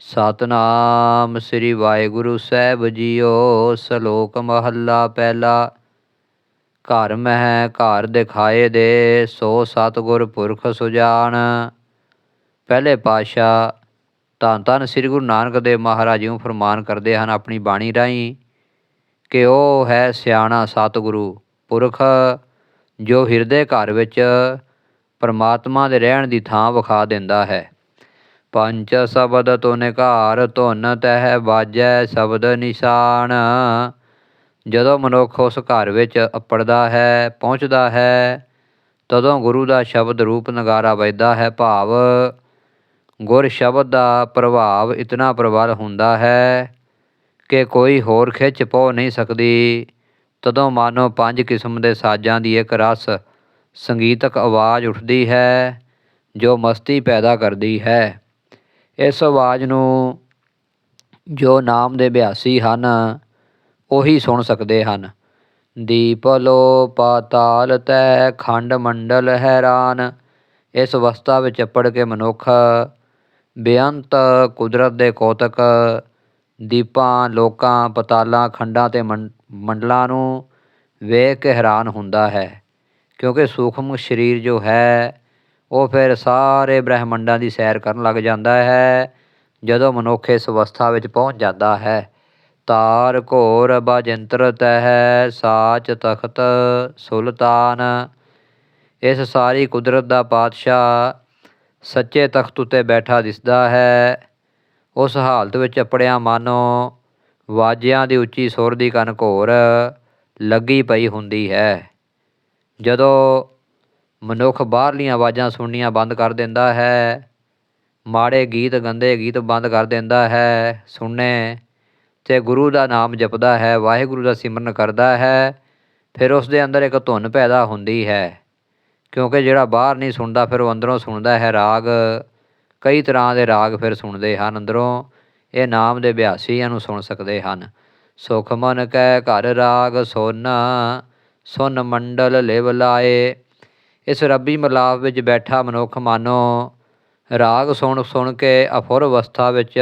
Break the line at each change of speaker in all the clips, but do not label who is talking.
ਸਤਨਾਮ ਸ੍ਰੀ ਵਾਹਿਗੁਰੂ ਸਾਹਿਬ ਜੀਓ, ਸ਼ਲੋਕ ਮਹੱਲਾ ਪਹਿਲਾ। ਘਰ ਮਹਿ, ਘਰ ਦਿਖਾਏ ਦੇ, ਸੋ ਸਤਿਗੁਰ ਪੁਰਖ ਸੁਜਾਨ। ਪਹਿਲੇ ਪਾਤਸ਼ਾਹ ਧੰਨ ਧੰਨ ਸ੍ਰੀ ਗੁਰੂ ਨਾਨਕ ਦੇਵ ਮਹਾਰਾਜ ਨੂੰ ਫਰਮਾਨ ਕਰਦੇ ਹਨ ਆਪਣੀ ਬਾਣੀ ਰਾਹੀਂ ਕਿ ਉਹ ਹੈ ਸਿਆਣਾ ਸਤਿਗੁਰੂ ਪੁਰਖ, ਜੋ ਹਿਰਦੇ ਘਰ ਵਿੱਚ ਪਰਮਾਤਮਾ ਦੇ ਰਹਿਣ ਦੀ ਥਾਂ ਵਿਖਾ ਦਿੰਦਾ ਹੈ। ਪੰਚ ਸ਼ਬਦ ਤੁਨ ਘਾਰ, ਧੁਨ ਤਹਿ ਬਾਜੈ ਸ਼ਬਦ ਨਿਸ਼ਾਨ। ਜਦੋਂ ਮਨੁੱਖ ਉਸ ਘਰ ਵਿੱਚ ਅਪੜਦਾ ਹੈ, ਪਹੁੰਚਦਾ ਹੈ, ਤਦੋਂ ਗੁਰੂ ਦਾ ਸ਼ਬਦ ਰੂਪ ਨਗਾਰਾ ਵੱਜਦਾ ਹੈ ਭਾਵ। ਗੁਰ ਸ਼ਬਦ ਦਾ ਪ੍ਰਭਾਵ ਇਤਨਾ ਪ੍ਰਬਲ ਹੁੰਦਾ ਹੈ ਕਿ ਕੋਈ ਹੋਰ ਖਿੱਚ ਪੋ ਨਹੀਂ ਸਕਦੀ। ਤਦੋਂ ਮਾਨੋ ਪੰਜ ਕਿਸਮ ਦੇ ਸਾਜ਼ਾਂ ਦੀ ਇੱਕ ਰਸ ਸੰਗੀਤਕ ਆਵਾਜ਼ ਉੱਠਦੀ ਹੈ, ਜੋ ਮਸਤੀ ਪੈਦਾ ਕਰਦੀ ਹੈ। ਇਸ ਆਵਾਜ਼ ਨੂੰ ਜੋ ਨਾਮ ਦੇ ਅਭਿਆਸੀ ਹਨ, ਉਹੀ ਸੁਣ ਸਕਦੇ ਹਨ। ਦੀਪ ਲੋ ਪਾਤਾਲ ਤੈ ਖੰਡ ਮੰਡਲ ਹੈਰਾਨ, ਇਸ ਅਵਸਥਾ ਵਿੱਚ ਅਪੜ ਕੇ ਮਨੁੱਖ ਬੇਅੰਤ ਕੁਦਰਤ ਦੇ ਕੋਤਕ ਦੀਪਾਂ, ਲੋਕਾਂ, ਪਤਾਲਾਂ, ਖੰਡਾਂ ਤੇ ਮੰਡਲਾਂ ਨੂੰ ਵੇਖ ਕੇ ਹੈਰਾਨ ਹੁੰਦਾ ਹੈ, ਕਿਉਂਕਿ ਸੂਖਮ ਸਰੀਰ ਜੋ ਹੈ ਉਹ ਫਿਰ ਸਾਰੇ ਬ੍ਰਹਿਮੰਡਾਂ ਦੀ ਸੈਰ ਕਰਨ ਲੱਗ ਜਾਂਦਾ ਹੈ, ਜਦੋਂ ਮਨੁੱਖ ਇਸ ਅਵਸਥਾ ਵਿੱਚ ਪਹੁੰਚ ਜਾਂਦਾ ਹੈ। ਤਾਰ ਘੋਰ ਬਾਜੰਤਰ ਤਹਿ ਸਾਚ ਤਖਤ ਸੁਲਤਾਨ। ਇਸ ਸਾਰੀ ਕੁਦਰਤ ਦਾ ਪਾਤਸ਼ਾਹ ਸੱਚੇ ਤਖਤ ਉਤੇ ਬੈਠਾ ਦਿਸਦਾ ਹੈ। ਉਸ ਹਾਲਤ ਵਿੱਚ ਅਪੜਿਆ ਮਾਨੋ ਵਾਜਿਆਂ ਦੀ ਉੱਚੀ ਸੁਰ ਦੀ ਕਨ ਘੋਰ ਲੱਗੀ ਪਈ ਹੁੰਦੀ ਹੈ। ਜਦੋਂ ਮਨੁੱਖ ਬਾਹਰਲੀਆਂ ਆਵਾਜ਼ਾਂ ਸੁਣਨੀਆਂ ਬੰਦ ਕਰ ਦਿੰਦਾ ਹੈ। ਮਾੜੇ ਗੀਤ ਗੰਦੇ ਗੀਤ ਬੰਦ ਕਰ ਦਿੰਦਾ ਹੈ। ਸੁਣਨੇ, ਤੇ ਗੁਰੂ ਦਾ ਨਾਮ ਜਪਦਾ ਹੈ, ਵਾਹਿਗੁਰੂ ਦਾ ਸਿਮਰਨ ਕਰਦਾ ਹੈ। ਫਿਰ ਉਸ ਦੇ ਅੰਦਰ ਇੱਕ ਧੁਨ ਪੈਦਾ ਹੁੰਦੀ ਹੈ। ਕਿਉਂਕਿ ਜਿਹੜਾ ਬਾਹਰ ਨਹੀਂ ਸੁਣਦਾ, ਫਿਰ ਉਹ ਅੰਦਰੋਂ ਸੁਣਦਾ ਹੈ ਰਾਗ। ਕਈ ਤਰ੍ਹਾਂ ਦੇ ਰਾਗ ਫਿਰ ਸੁਣਦੇ ਹਨ ਅੰਦਰੋਂ। ਇਹ ਨਾਮ ਦੇ ਅਭਿਆਸੀਆਂ ਨੂੰ ਸੁਣ ਸਕਦੇ ਹਨ। ਸੁਖ ਮਨ ਕੈ ਘਰ ਰਾਗ ਸੁਨ ਸੁਨ ਮੰਡਲ ਲਿਵ ਲਾਏ। ਇਸ ਰੱਬੀ ਮਲਾਪ ਵਿੱਚ ਬੈਠਾ ਮਨੁੱਖ ਮਾਨੋ ਰਾਗ ਸੁਣ ਸੁਣ ਕੇ ਅਫੁਰ ਅਵਸਥਾ ਵਿੱਚ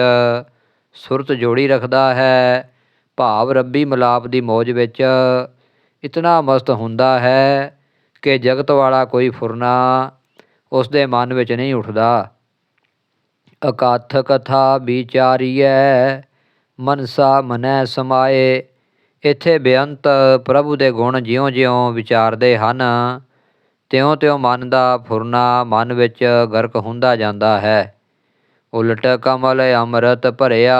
ਸੁਰਤ ਜੋੜੀ ਰੱਖਦਾ ਹੈ। ਭਾਵ ਰੱਬੀ ਮਲਾਪ ਦੀ ਮੋਜ ਵਿੱਚ ਇਤਨਾ ਮਸਤ ਹੁੰਦਾ ਹੈ ਕਿ ਜਗਤ ਵਾਲਾ ਕੋਈ ਫੁਰਨਾ ਉਸ ਦੇ ਮਨ ਵਿੱਚ ਨਹੀਂ ਉੱਠਦਾ। ਅਕਥ ਕਥਾ ਵਿਚਾਰੀਐ, ਮਨਸਾ ਮਨੈ ਸਮਾਏ। ਇੱਥੇ ਬੇਅੰਤ ਪ੍ਰਭੂ ਦੇ ਗੁਣ ਜਿਉਂ-ਜਿਉਂ ਵਿਚਾਰਦੇ ਹਨ। ਤਿਉਂ-ਤਿਉਂ ਮਨ ਦਾ ਫੁਰਨਾ ਮਨ ਵਿੱਚ ਗਰਕ ਹੁੰਦਾ ਜਾਂਦਾ ਹੈ। ਉਲਟ ਕਮਲ ਅੰਮ੍ਰਿਤ ਭਰਿਆ,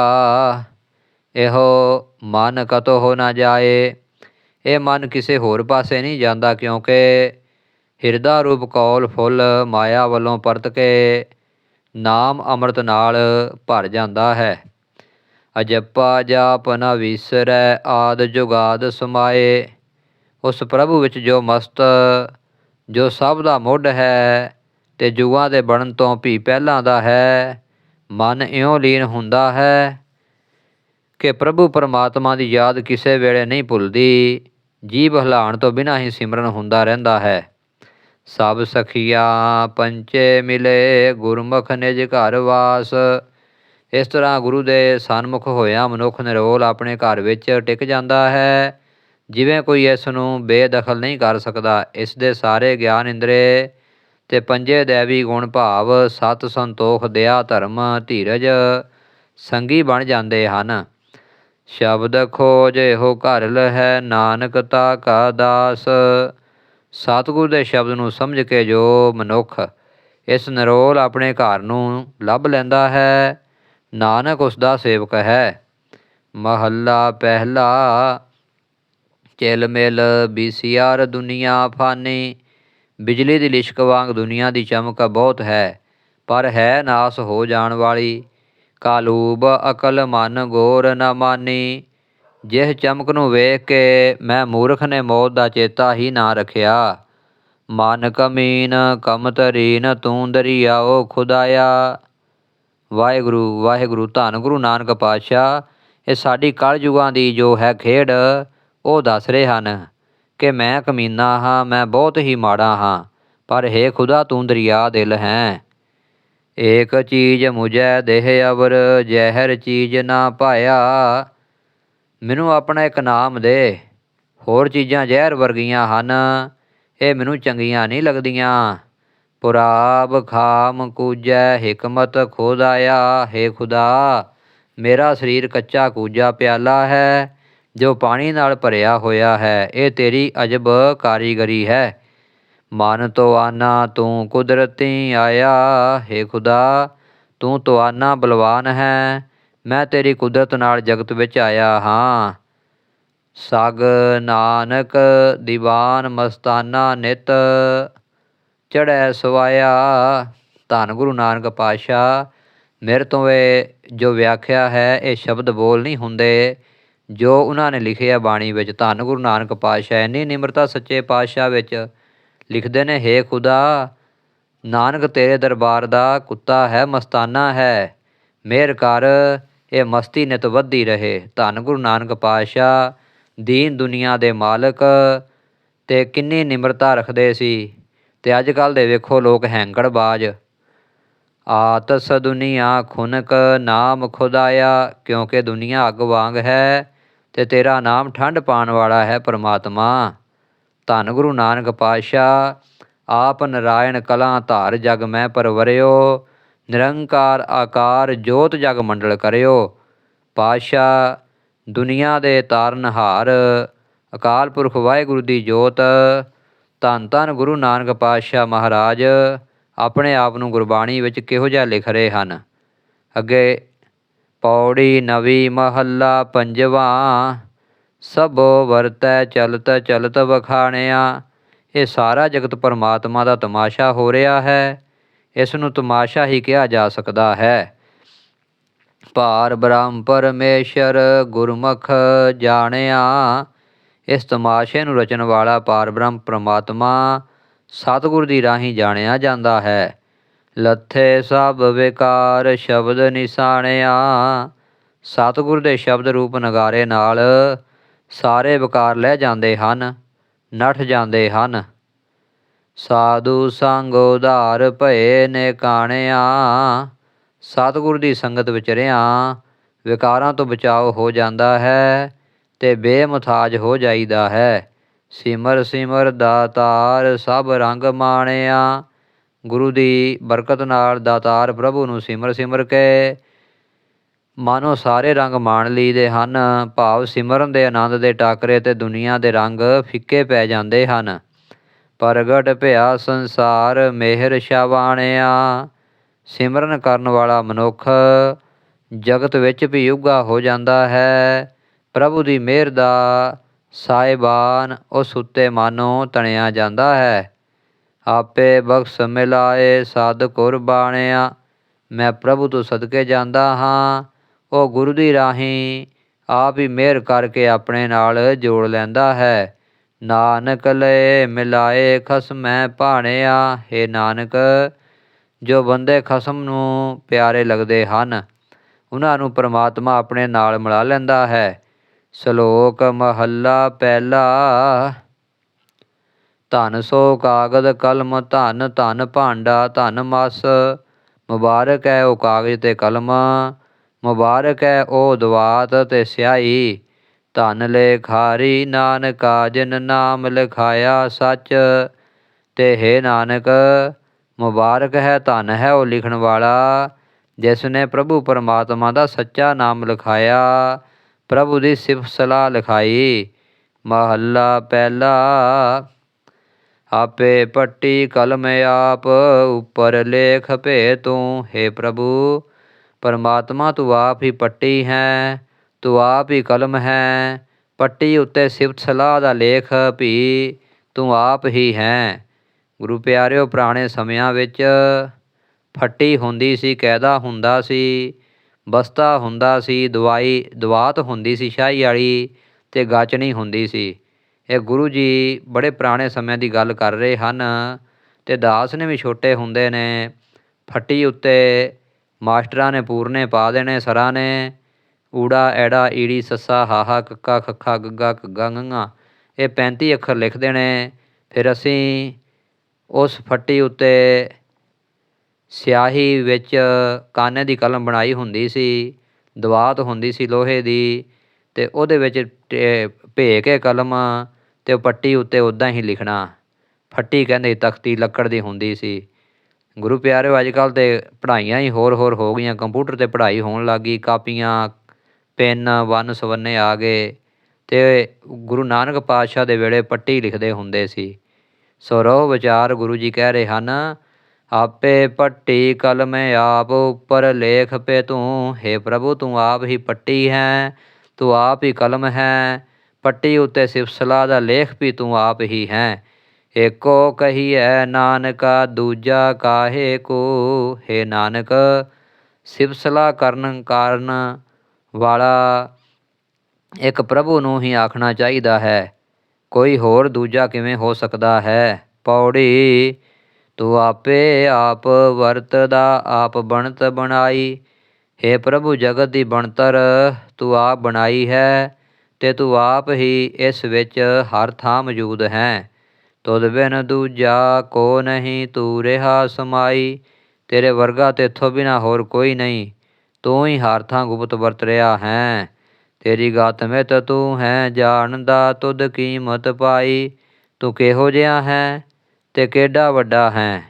ਇਹੋ ਮਨ ਕਤੋ ਹੋ ਨਾ ਜਾਏ। ਇਹ ਮਨ ਕਿਸੇ ਹੋਰ ਪਾਸੇ ਨਹੀਂ ਜਾਂਦਾ ਕਿਉਂਕਿ ਹਿਰਦਾ ਰੂਪ ਕੌਲ ਫੁੱਲ ਮਾਇਆ ਵੱਲੋਂ ਪਰਤ ਕੇ ਨਾਮ ਅੰਮ੍ਰਿਤ ਨਾਲ ਭਰ ਜਾਂਦਾ ਹੈ। ਅਜਪਾ ਜਾਪ ਨ ਵਿਸਰੈ, ਆਦ ਜੁਗਾਦ ਸਮਾਏ। ਉਸ ਪ੍ਰਭੂ ਵਿੱਚ ਜੋ ਮਸਤ ਜੋ ਸਭ ਦਾ ਮੁੱਢ ਹੈ ਤੇ ਜੁਗਾਂ ਦੇ ਬਣਨ ਤੋਂ ਵੀ ਪਹਿਲਾਂ ਦਾ ਹੈ, ਮਨ ਇਉਂ ਲੀਨ ਹੁੰਦਾ ਹੈ ਕਿ ਪ੍ਰਭੂ ਪਰਮਾਤਮਾ ਦੀ ਯਾਦ ਕਿਸੇ ਵੇਲੇ ਨਹੀਂ ਭੁੱਲਦੀ। ਜੀਵ ਹਲਾਣ ਤੋਂ ਬਿਨਾਂ ਹੀ ਸਿਮਰਨ ਹੁੰਦਾ ਰਹਿੰਦਾ ਹੈ। ਸਭ ਸਖੀਆਂ ਪੰਚੇ ਮਿਲੇ, ਗੁਰਮੁਖ ਨਿਜ ਘਰ ਵਾਸ। ਇਸ ਤਰ੍ਹਾਂ ਗੁਰੂ ਦੇ ਸਨਮੁਖ ਹੋਇਆ ਮਨੁੱਖ ਨਿਰੋਲ ਆਪਣੇ ਘਰ ਵਿੱਚ ਟਿਕ ਜਾਂਦਾ ਹੈ। ਜਿਵੇਂ ਕੋਈ ਇਸ ਨੂੰ ਬੇਦਖਲ ਨਹੀਂ ਕਰ ਸਕਦਾ, ਇਸ ਦੇ ਸਾਰੇ ਗਿਆਨ ਇੰਦਰੇ ਤੇ ਪੰਜੇ ਦੇਵੀ ਗੁਣ ਭਾਵ ਸਤ ਸੰਤੋਖ ਦਇਆ ਧਰਮ ਧੀਰਜ ਸੰਗੀ ਬਣ ਜਾਂਦੇ ਹਨ। ਸ਼ਬਦ ਖੋਜ ਇਹੋ ਘਰ ਲਹੈ, ਨਾਨਕ ਤਾ ਕਾ ਦਾਸ। ਸਤਿਗੁਰ ਦੇ ਸ਼ਬਦ ਨੂੰ ਸਮਝ ਕੇ ਜੋ ਮਨੁੱਖ ਇਸ ਨਰੋਲ ਆਪਣੇ ਘਰ ਨੂੰ ਲੱਭ ਲੈਂਦਾ ਹੈ, ਨਾਨਕ ਉਸ ਦਾ ਸੇਵਕ ਹੈ। ਮਹੱਲਾ ਪਹਿਲਾ ਚਿਲ ਮਿਲ ਬੀਸੀਆਰ ਦੁਨੀਆ ਫਾਨੀ। ਬਿਜਲੀ ਦੀ ਲਿਸ਼ਕ ਵਾਂਗ ਦੁਨੀਆ ਦੀ ਚਮਕ ਬਹੁਤ ਹੈ, ਪਰ ਹੈ ਨਾਸ ਹੋ ਜਾਣ ਵਾਲੀ। ਕਾਲੂਬ ਅਕਲ ਮਨ ਗੋਰ ਨ ਮਾਨੀ। ਜਿਸ ਚਮਕ ਨੂੰ ਵੇਖ ਕੇ ਮੈਂ ਮੂਰਖ ਨੇ ਮੌਤ ਦਾ ਚੇਤਾ ਹੀ ਨਾ ਰੱਖਿਆ। ਮਨ ਕਮੀਨ ਕਮਤਰੀਨ ਤੂੰ ਦਰਿਆਓ ਖੁਦਾਇਆ। ਵਾਹਿਗੁਰੂ ਵਾਹਿਗੁਰੂ, ਧੰਨ ਗੁਰੂ ਨਾਨਕ ਪਾਤਸ਼ਾਹ, ਇਹ ਸਾਡੀ ਕਲਯੁਗਾਂ ਦੀ ਜੋ ਹੈ ਖੇਡ ਉਹ ਦੱਸ ਰਹੇ ਹਨ ਕਿ ਮੈਂ ਕਮੀਨਾ ਹਾਂ, ਮੈਂ ਬਹੁਤ ਹੀ ਮਾੜਾ ਹਾਂ, ਪਰ ਹੇ ਖੁਦਾ, ਤੂੰ ਦਰਿਆ ਦਿਲ ਹੈ। ਏਕ ਚੀਜ਼ ਮੁਝੈ ਦੇਹ ਅਵਰ, ਜ਼ਹਿਰ ਚੀਜ਼ ਨਾ ਪਾਇਆ। ਮੈਨੂੰ ਆਪਣਾ ਇੱਕ ਨਾਮ ਦੇ। ਹੋਰ ਚੀਜ਼ਾਂ ਜ਼ਹਿਰ ਵਰਗੀਆਂ ਹਨ। ਇਹ ਮੈਨੂੰ ਚੰਗੀਆਂ ਨਹੀਂ ਲੱਗਦੀਆਂ। ਪੁਰਾਬ ਖਾਮ ਕੂਜੈ ਹਕਮਤ ਖੁਦ ਆਇਆ ਹੈ ਖੁਦਾ, ਮੇਰਾ ਸਰੀਰ ਕੱਚਾ ਕੂਜਾ ਪਿਆਲਾ ਹੈ। ਜੋ ਪਾਣੀ ਨਾਲ ਭਰਿਆ ਹੋਇਆ ਹੈ, ਇਹ ਤੇਰੀ ਅਜਬ ਕਾਰੀਗਰੀ ਹੈ। ਮਨ ਤੋਂ ਤੂੰ ਕੁਦਰਤੀ ਆਇਆ, ਹੈ ਖੁਦਾ, ਤੂੰ ਤਵਾਨਾ ਬਲਵਾਨ ਹੈ, ਮੈਂ ਤੇਰੀ ਕੁਦਰਤ ਨਾਲ ਜਗਤ ਵਿੱਚ ਆਇਆ ਹਾਂ। ਸਗ ਨਾਨਕ ਦੀਵਾਨ ਮਸਤਾਨਾ ਨਿਤ ਚੜੈ ਸਵਾਇਆ। ਧੰਨ ਗੁਰੂ ਨਾਨਕ ਪਾਤਸ਼ਾਹ, ਮੇਰੇ ਤੋਂ ਇਹ ਜੋ ਵਿਆਖਿਆ ਹੈ, ਇਹ ਸ਼ਬਦ ਬੋਲ ਨਹੀਂ ਹੁੰਦੇ। ਜੋ ਉਹਨਾਂ ਨੇ ਲਿਖਿਆ ਬਾਣੀ ਵਿੱਚ, ਧੰਨ ਗੁਰੂ ਨਾਨਕ ਪਾਤਸ਼ਾਹ, ਇੰਨੀ ਨਿਮਰਤਾ ਸੱਚੇ ਪਾਤਸ਼ਾਹ ਵਿੱਚ ਲਿਖਦੇ ਨੇ, ਹੇ ਖੁਦਾ, ਨਾਨਕ ਤੇਰੇ ਦਰਬਾਰ ਦਾ ਕੁੱਤਾ ਹੈ, ਮਸਤਾਨਾ ਹੈ, ਮਿਹਰ ਕਰ, ਇਹ ਮਸਤੀ ਨਿਤ ਵੱਧਦੀ ਰਹੇ। ਧੰਨ ਗੁਰੂ ਨਾਨਕ ਪਾਤਸ਼ਾਹ, ਦੀਨ ਦੁਨੀਆ ਦੇ ਮਾਲਕ ਤੇ ਕਿੰਨੀ ਨਿਮਰਤਾ ਰੱਖਦੇ ਸੀ। ਤੇ ਅੱਜ ਕੱਲ ਦੇ ਵੇਖੋ ਲੋਕ ਹੈਂਗੜਬਾਜ਼ ਆਤਸ ਦੁਨੀਆ ਖੁਨਕ, ਨਾਮ ਖੁਦਾਇਆ, ਕਿਉਂਕਿ ਦੁਨੀਆ ਅੱਗ ਵਾਂਗ ਹੈ ਤੇ ਤੇਰਾ ਨਾਮ ਠੰਡ ਪਾਣ ਵਾਲਾ ਹੈ ਪ੍ਰਮਾਤਮਾ। ਧੰਨ ਗੁਰੂ ਨਾਨਕ ਪਾਤਸ਼ਾਹ, ਆਪ ਨਰਾਇਣ ਕਲਾਂ ਧਾਰ ਜਗ ਮੈਂ ਪਰਵਰਿਓ, ਨਿਰੰਕਾਰ ਆਕਾਰ ਜੋਤ ਜਗ ਮੰਡਲ ਕਰਿਓ। ਪਾਤਸ਼ਾਹ, ਦੁਨੀਆ ਦੇ ਤਾਰਨਹਾਰ ਅਕਾਲ ਪੁਰਖ ਵਾਹਿਗੁਰੂ ਦੀ ਜੋਤ, ਧੰਨ ਧੰਨ ਗੁਰੂ ਨਾਨਕ ਪਾਤਸ਼ਾਹ ਮਹਾਰਾਜ, ਆਪਣੇ ਆਪ ਨੂੰ ਗੁਰਬਾਣੀ ਵਿੱਚ ਕਿਹੋ ਜਿਹਾ ਲਿਖ ਰਹੇ ਹਨ? ਅੱਗੇ ਪੌੜੀ ਨਵੀ ਮਹੱਲਾ ਪੰਜਵਾ। ਸਭੋ ਵਰਤੈ ਚਲਤ ਚਲਤ ਵਖਾਣਿਆ। ਇਹ ਸਾਰਾ ਜਗਤ ਪਰਮਾਤਮਾ ਦਾ ਤਮਾਸ਼ਾ ਹੋ ਰਿਹਾ ਹੈ। ਇਸ ਨੂੰ ਤਮਾਸ਼ਾ ਹੀ ਕਿਹਾ ਜਾ ਸਕਦਾ ਹੈ। ਭਾਰ ਬ੍ਰਹਮ ਪਰਮੇਸ਼ਰ ਗੁਰਮੁਖ ਜਾਣਿਆ। ਇਸ ਤਮਾਸ਼ੇ ਨੂੰ ਰਚਣ ਵਾਲਾ ਪਾਰ ਬ੍ਰਹਮ ਪ੍ਰਮਾਤਮਾ ਸਤਿਗੁਰ ਦੀ ਰਾਹੀਂ ਜਾਣਿਆ ਜਾਂਦਾ ਹੈ। ਲੱਥੇ ਸਭ ਵਿਕਾਰ ਸ਼ਬਦ ਨਿਸਾਣਿਆ। ਸਤਿਗੁਰ ਦੇ ਸ਼ਬਦ ਰੂਪ ਨਗਾਰੇ ਨਾਲ ਸਾਰੇ ਵਿਕਾਰ ਲੈ ਜਾਂਦੇ ਹਨ, ਨਠ ਜਾਂਦੇ ਹਨ। ਸਾਧੂ ਸੰਗ ਉਧਾਰ ਭਏ ਨੇ ਕਾਣਿਆ। ਸਤਿਗੁਰ ਦੀ ਸੰਗਤ ਵਿੱਚ ਰਿਆਂ ਵਿਕਾਰਾਂ ਤੋਂ ਬਚਾਓ ਹੋ ਜਾਂਦਾ ਹੈ ਤੇ ਬੇਮਥਾਜ ਹੋ ਜਾਈਦਾ ਹੈ। ਸਿਮਰ ਸਿਮਰ ਦਾਤਾਰ ਸਭ ਰੰਗ ਮਾਣਿਆ। ਗੁਰੂ ਦੀ ਬਰਕਤ ਨਾਲ ਦਾਤਾਰ ਪ੍ਰਭੂ ਨੂੰ ਸਿਮਰ ਸਿਮਰ ਕੇ ਮਾਨੋ ਸਾਰੇ ਰੰਗ ਮਾਣ ਲਈਦੇ ਹਨ, ਭਾਵ ਸਿਮਰਨ ਦੇ ਆਨੰਦ ਦੇ ਟਾਕਰੇ ਤੇ ਦੁਨੀਆ ਦੇ ਰੰਗ ਫਿੱਕੇ ਪੈ ਜਾਂਦੇ ਹਨ। ਪ੍ਰਗਟ ਭਿਆ ਸੰਸਾਰ, ਮਿਹਰ ਸ਼ਾਵਾਣਿਆ ਸਿਮਰਨ ਕਰਨ ਵਾਲਾ ਮਨੁੱਖ ਜਗਤ ਵਿੱਚ ਵੀ ਉੱਗਾ ਹੋ ਜਾਂਦਾ ਹੈ। ਪ੍ਰਭੂ ਦੀ ਮਿਹਰ ਦਾ ਸਾਹਿਬਾਨ ਉਸ ਉੱਤੇ ਮਾਨੋ ਤਣਿਆ ਜਾਂਦਾ ਹੈ। ਆਪੇ ਬਖਸ਼ ਮਿਲਾਏ ਸਦ ਕੁਰਬਾਨਿਆ ਮੈਂ ਪ੍ਰਭੂ ਤੋਂ ਸਦਕੇ ਜਾਂਦਾ ਹਾਂ, ਉਹ ਗੁਰੂ ਦੀ ਰਾਹੀਂ ਆਪ ਹੀ ਮਿਹਰ ਕਰਕੇ ਆਪਣੇ ਨਾਲ ਜੋੜ ਲੈਂਦਾ ਹੈ। ਨਾਨਕ ਲੈ ਮਿਲਾਏ ਖਸਮੈ ਭਾਣਿਆ, ਹੈ ਨਾਨਕ, ਜੋ ਬੰਦੇ ਖਸਮ ਨੂੰ ਪਿਆਰੇ ਲੱਗਦੇ ਹਨ, ਉਹਨਾਂ ਨੂੰ ਪ੍ਰਮਾਤਮਾ ਆਪਣੇ ਨਾਲ ਮਿਲਾ ਲੈਂਦਾ ਹੈ। ਸ਼ਲੋਕ ਮਹੱਲਾ ਪਹਿਲਾ। ਧਨ ਸੋ ਕਾਗਦ ਕਲਮ, ਧਨ ਧਨ ਭਾਂਡਾ, ਧਨ ਮਸ। ਮੁਬਾਰਕ ਹੈ ਉਹ ਕਾਗਜ਼ ਤੇ ਕਲਮ, ਮੁਬਾਰਕ ਹੈ ਉਹ ਦਵਾਤ ਤੇ ਸਿਆਹੀ। ਧਨ ਲੇਖਾਰੀ ਨਾਨਕਾ, ਜਿਨ ਨਾਮ ਲਿਖਾਇਆ ਸੱਚ ਤੇ ਹੈ ਨਾਨਕ, ਮੁਬਾਰਕ ਹੈ ਧਨ ਹੈ ਉਹ ਲਿਖਣ ਵਾਲਾ, ਜਿਸ ਨੇ ਪ੍ਰਭੂ ਪਰਮਾਤਮਾ ਦਾ ਸੱਚਾ ਨਾਮ ਲਿਖਾਇਆ, ਪ੍ਰਭੂ ਦੀ ਸਿਫਤ ਸਲਾਹ ਲਿਖਾਈ। ਮਹੱਲਾ ਪਹਿਲਾ ਆਪੇ ਪੱਟੀ ਕਲਮ ਆਪ, ਉੱਪਰ ਲੇਖ ਭੇ ਤੂੰ ਹੈ ਪ੍ਰਭੂ, ਪਰਮਾਤਮਾ ਤੂੰ ਆਪ ਹੀ ਪੱਟੀ ਹੈ, ਤੂੰ ਆਪ ਹੀ ਕਲਮ ਹੈ। ਪੱਟੀ ਉੱਤੇ ਸਿਫਤ ਸਲਾਹ ਦਾ ਲੇਖ ਵੀ ਤੂੰ ਆਪ ਹੀ ਹੈ। ਗੁਰੂ ਪਿਆਰਿਓ, ਪੁਰਾਣੇ ਸਮਿਆਂ ਵਿੱਚ ਫੱਟੀ ਹੁੰਦੀ ਸੀ ਕਾਇਦਾ ਹੁੰਦਾ ਸੀ, ਬਸਤਾ ਹੁੰਦਾ ਸੀ, ਦਵਾਈ, ਦਵਾਤ ਹੁੰਦੀ ਸੀ, ਸ਼ਾਹੀ ਵਾਲੀ ਤੇ ਗਾਚਣੀ ਹੁੰਦੀ ਸੀ। ਇਹ ਗੁਰੂ ਜੀ ਬੜੇ ਪੁਰਾਣੇ ਸਮੇਂ ਦੀ ਗੱਲ ਕਰ ਰਹੇ ਹਨ ਤੇ ਦਾਸ ਨੇ ਵੀ ਛੋਟੇ ਹੁੰਦੇ ਨੇ, ਫੱਟੀ ਉੱਤੇ ਮਾਸਟਰਾਂ ਨੇ ਪੂਰਨੇ ਪਾ ਦੇਣੇ ਸਰਾਂ ਨੇ, ਊੜਾ, ਐੜਾ, ਈੜੀ, ਸੱਸਾ, ਹਾਹਾ, ਕੱਕਾ, ਖੱਖਾ, ਗੱਗਾ, ਘੱਗਾ ngੰਗਾ ਇਹ 35 ਅੱਖਰ ਲਿਖ ਦੇਣੇ। ਫਿਰ ਅਸੀਂ ਉਸ ਫੱਟੀ ਉੱਤੇ ਸਿਆਹੀ ਵਿੱਚ ਕਾਨੇ ਦੀ ਕਲਮ ਬਣਾਈ ਹੁੰਦੀ ਸੀ, ਦਵਾਤ ਹੁੰਦੀ ਸੀ ਲੋਹੇ ਦੀ, ਤੇ ਉਹਦੇ ਵਿੱਚ ਟੇ- ਭੇ ਕੇ ਕਲਮ ਤੇ ਉਹ ਪੱਟੀ ਉੱਤੇ ਉਦਾਂ ਹੀ ਲਿਖਣਾ। ਫੱਟੀ ਕਹਿੰਦੇ ਤਖਤੀ ਲੱਕੜ ਦੀ ਹੁੰਦੀ ਸੀ। ਗੁਰੂ ਪਿਆਰਿਓ ਅੱਜ ਕੱਲ੍ਹ ਤੇ ਪੜ੍ਹਾਈਆਂ ਹੀ ਹੋਰ ਹੋਰ ਹੋ ਗਈਆਂ। ਕੰਪਿਊਟਰ ਤੇ ਪੜ੍ਹਾਈ ਹੋਣ ਲੱਗੀ ਕਾਪੀਆਂ, ਪੈਨ, ਵੰਨ ਸਵੰਨੇ ਆ ਗਏ। ਤੇ ਗੁਰੂ ਨਾਨਕ ਪਾਤਸ਼ਾਹ ਦੇ ਵੇਲੇ ਪੱਟੀ ਲਿਖਦੇ ਹੁੰਦੇ ਸੀ। ਸੋ ਰੋ ਵਿਚਾਰ ਗੁਰੂ ਜੀ ਕਹਿ ਰਹੇ ਹਨ, ਆਪੇ ਪੱਟੀ ਕਲਮ ਆਪ ਉੱਪਰ ਲੇਖ ਪੇ ਤੂੰ। हे ਪ੍ਰਭੂ, ਤੂੰ ਆਪ ਹੀ ਪੱਟੀ ਹੈ। ਤੂੰ ਆਪ ਹੀ ਕਲਮ ਹੈ। ਪੱਟੀ ਉੱਤੇ ਸਿਫਸਲਾ ਦਾ ਲੇਖ ਵੀ ਤੂੰ ਆਪ ਹੀ ਹੈ। ਏਕੋ ਕਹੀਐ ਨਾਨਕਾ, ਦੂਜਾ ਕਾਹੇ ਕੋ हे ਨਾਨਕ ਸਿਫਸਲਾ ਕਰਨ ਕਾਰਨ ਵਾਲਾ ਇੱਕ ਪ੍ਰਭੂ ਨੂੰ ਹੀ ਆਖਣਾ ਚਾਹੀਦਾ ਹੈ। ਕੋਈ ਹੋਰ ਦੂਜਾ ਕਿਵੇਂ ਹੋ ਸਕਦਾ ਹੈ? ਪੌੜੀ ਤੂੰ ਆਪੇ ਆਪ ਵਰਤਦਾ, ਆਪ ਬਣਤ ਬਣਾਈ। हे ਪ੍ਰਭੂ ਜਗਤ ਦੀ ਬਣਤਰ ਤੂੰ ਆਪ ਬਣਾਈ ਹੈ। ਤੇ ਤੂੰ ਆਪ ਹੀ ਇਸ ਵਿੱਚ ਹਰ ਥਾਂ ਮੌਜੂਦ ਹੈ। ਤੁਧ ਬਿਨ ਦੂਜਾ ਕੋ ਨਹੀਂ, ਤੂੰ ਰਿਹਾ ਸਮਾਈ। ਤੇਰੇ ਵਰਗਾ ਤੇਥੋਂ ਬਿਨਾ ਹੋਰ ਕੋਈ ਨਹੀਂ। ਤੂੰ ਹੀ ਹਰ ਥਾਂ ਗੁਪਤ ਵਰਤ ਰਿਹਾ ਹੈ। ਤੇਰੀ ਗਾਤ ਮਿਤ ਤੂੰ ਹੈ, ਜਾਣਦਾ ਤੁਧ ਕੀਮਤ ਪਾਈ। ਤੂੰ ਕਿਹੋ ਜਿਹਾ ਹੈ ਤੇ ਕਿਹੜਾ ਵੱਡਾ ਹੈ।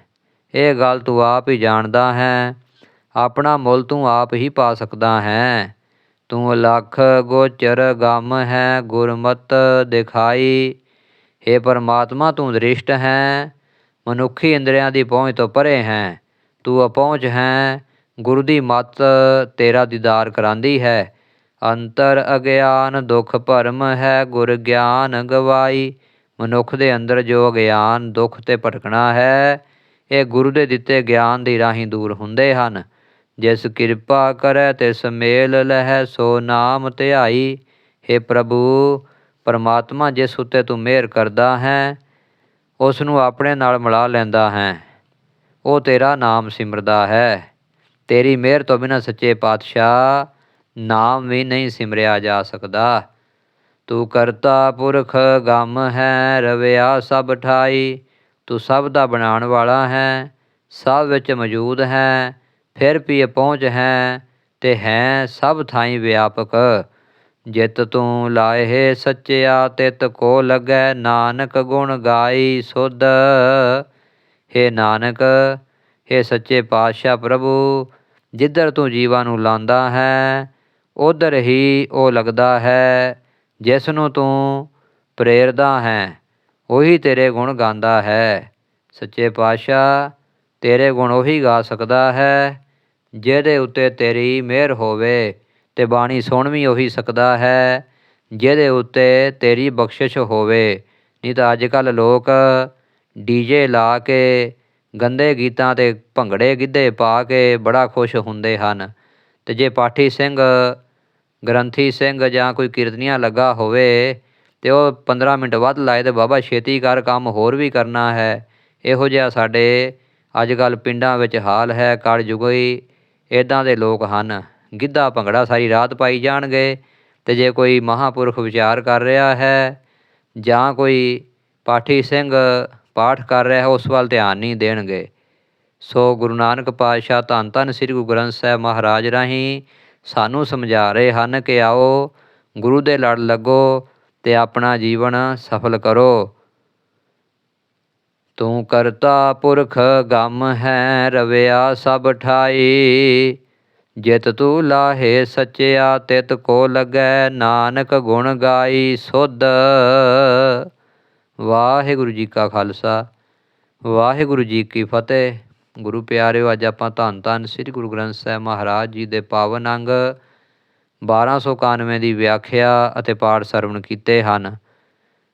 ਇਹ ਗੱਲ ਤੂੰ ਆਪ ਹੀ ਜਾਣਦਾ ਹੈ। ਆਪਣਾ ਮੁੱਲ ਤੂੰ ਆਪ ਹੀ ਪਾ ਸਕਦਾ ਹੈ। ਤੂੰ ਲੱਖ ਗੋਚਰ ਗਮ ਹੈ, ਗੁਰਮਤ ਦਿਖਾਈ। हे ਪਰਮਾਤਮਾ, ਤੂੰ ਦ੍ਰਿਸ਼ਟ ਹੈ, ਮਨੁੱਖੀ ਇੰਦਰੀਆਂ ਦੀ ਪਹੁੰਚ ਤੋਂ ਪਰੇ ਹੈ। ਤੂੰ ਅਪਹੁੰਚ ਹੈ, ਗੁਰੂ ਦੀ ਮੱਤ ਤੇਰਾ ਦੀਦਾਰ ਕਰਾਂਦੀ ਹੈ। ਅੰਤਰ ਅਗਿਆਨ ਦੁਖ ਭਰਮ ਹੈ, ਗੁਰ ਗਿਆਨ ਗਵਾਈ। ਮਨੁੱਖ ਦੇ ਅੰਦਰ ਜੋ ਅਗਿਆਨ ਦੁੱਖ ਤੇ ਭਟਕਣਾ ਹੈ, ਇਹ ਗੁਰੂ ਦੇ ਦਿੱਤੇ ਗਿਆਨ ਦੀ ਰਾਹੀਂ ਦੂਰ ਹੁੰਦੇ ਹਨ। ਜਿਸ ਕਿਰਪਾ ਕਰੈ ਤਿਸ ਮੇਲ ਲਹਿ ਸੋ ਨਾਮ ਧਿਆਈ। हे ਪ੍ਰਭੂ, ਪਰਮਾਤਮਾ ਜਿਸ ਉੱਤੇ ਤੂੰ ਮਿਹਰ ਕਰਦਾ ਹੈ ਉਸ ਨੂੰ ਆਪਣੇ ਨਾਲ ਮਿਲਾ ਲੈਂਦਾ ਹੈ। ਉਹ ਤੇਰਾ ਨਾਮ ਸਿਮਰਦਾ ਹੈ। ਤੇਰੀ ਮਿਹਰ ਤੋਂ ਬਿਨਾਂ ਸੱਚੇ ਪਾਤਸ਼ਾਹ ਨਾਮ ਵੀ ਨਹੀਂ ਸਿਮਰਿਆ ਜਾ ਸਕਦਾ। ਤੂੰ ਕਰਤਾ ਪੁਰਖ, ਗਮ ਹੈ, ਰਵਿਆ ਸਭ ਠਾਈ। ਤੂੰ ਸਭ ਦਾ ਬਣਾਉਣ ਵਾਲਾ ਹੈ, ਸਭ ਵਿੱਚ ਮੌਜੂਦ ਹੈ। ਫਿਰ ਵੀ ਪਹੁੰਚ ਹੈ ਤੇ ਹੈ ਸਭ ਥਾਈਂ ਵਿਆਪਕ। ਜਿਤ ਤੂੰ ਲਾਏ ਸੱਚਿਆ, ਤਿਤ ਕੋ ਲੱਗੈ ਨਾਨਕ ਗੁਣ ਗਾਈ ਸੁਧ। ਹੇ ਨਾਨਕ, ਹੇ ਸੱਚੇ ਪਾਤਸ਼ਾਹ ਪ੍ਰਭੂ, ਜਿੱਧਰ ਤੂੰ ਜੀਵਾਂ ਨੂੰ ਲਾਂਦਾ ਹੈ, ਉਧਰ ਹੀ ਉਹ ਲੱਗਦਾ ਹੈ ਜਿਸ ਨੂੰ ਤੂੰ ਪ੍ਰੇਰਦਾ ਹੈ, ਉਹੀ ਤੇਰੇ ਗੁਣ ਗਾਉਂਦਾ ਹੈ। ਸੱਚੇ ਪਾਤਸ਼ਾਹ, ਤੇਰੇ ਗੁਣ ਉਹੀ ਗਾ ਸਕਦਾ ਹੈ। ਜਿਹਦੇ ਉੱਤੇ ਤੇਰੀ ਮਿਹਰ ਹੋਵੇ ਤੇ ਬਾਣੀ ਸੁਣ ਵੀ ਉਹੀ ਸਕਦਾ ਹੈ, ਜਿਹਦੇ ਉੱਤੇ ਤੇਰੀ ਬਖਸ਼ਿਸ਼ ਹੋਵੇ। ਨਹੀਂ ਤਾਂ ਅੱਜ ਕੱਲ ਲੋਕ ਡੀਜੇ ਲਾ ਕੇ, ਗੰਦੇ ਗੀਤਾਂ ਤੇ ਭੰਗੜੇ ਗਿੱਧੇ ਪਾ ਕੇ ਬੜਾ ਖੁਸ਼ ਹੁੰਦੇ ਹਨ। ਤੇ ਜੇ ਪਾਠੀ ਸਿੰਘ, ਗ੍ਰੰਥੀ ਸਿੰਘ ਜਾਂ ਕੋਈ ਕੀਰਤਨੀਆ ਲੱਗਾ ਹੋਵੇ ਤੇ ਉਹ 15 ਮਿੰਟ ਵੱਧ ਲਾਏ ਤੇ ਬਾਬਾ ਛੇਤੀ ਕਰ ਕੰਮ ਹੋਰ ਵੀ ਕਰਨਾ ਹੈ। ਇਹੋ ਜਿਹਾ ਸਾਡੇ ਅੱਜ ਕੱਲ ਪਿੰਡਾਂ ਵਿੱਚ ਹਾਲ ਹੈ। ਕਲ ਜੁਗਈ ਇਦਾਂ ਦੇ ਲੋਕ ਹਨ। ਗਿੱਧਾ ਭੰਗੜਾ ਸਾਰੀ ਰਾਤ ਪਾਈ ਜਾਣਗੇ ਤੇ ਜੇ ਕੋਈ ਮਹਾਪੁਰਖ ਵਿਚਾਰ ਕਰ ਰਿਹਾ ਹੈ ਜਾਂ ਕੋਈ ਪਾਠੀ ਸਿੰਘ ਪਾਠ ਕਰ ਰਿਹਾ ਹੈ, ਉਸ ਵੱਲ ਧਿਆਨ ਨਹੀਂ ਦੇਣਗੇ। ਸੋ ਗੁਰੂ ਨਾਨਕ ਪਾਤਸ਼ਾਹ ਧੰਨ ਧੰਨ ਸ੍ਰੀ ਗੁਰੂ ਗ੍ਰੰਥ ਸਾਹਿਬ ਮਹਾਰਾਜ ਰਾਹੀਂ ਸਾਨੂੰ ਸਮਝਾ ਰਹੇ ਹਨ ਕਿ ਆਓ ਗੁਰੂ ਦੇ ਲੜ ਲੱਗੋ ਤੇ ਆਪਣਾ ਜੀਵਨ ਸਫਲ ਕਰੋ। ਤੂੰ ਕਰਤਾ ਪੁਰਖ ਗਮ ਹੈ, ਰਵਿਆ ਸਭ ਠਾਈ। ਜਿਤ ਤੂੰ ਲਾਹੇ ਸੱਚਿਆ, ਤਿਤ ਕੋ ਲੱਗੈ ਨਾਨਕ ਗੁਣ ਗਾਈ ਸੁਧ। ਵਾਹਿਗੁਰੂ ਜੀ ਕਾ ਖਾਲਸਾ, ਵਾਹਿਗੁਰੂ ਜੀ ਕੀ ਫਤਿਹ। ਗੁਰੂ ਪਿਆਰਿਓ, ਅੱਜ ਆਪਾਂ ਧੰਨ ਧੰਨ ਸ੍ਰੀ ਗੁਰੂ ਗ੍ਰੰਥ ਸਾਹਿਬ ਮਹਾਰਾਜ ਜੀ ਦੇ ਪਾਵਨ ਅੰਗ 1291 ਦੀ ਵਿਆਖਿਆ ਅਤੇ ਪਾਠ ਸਰਵਣ ਕੀਤੇ ਹਨ।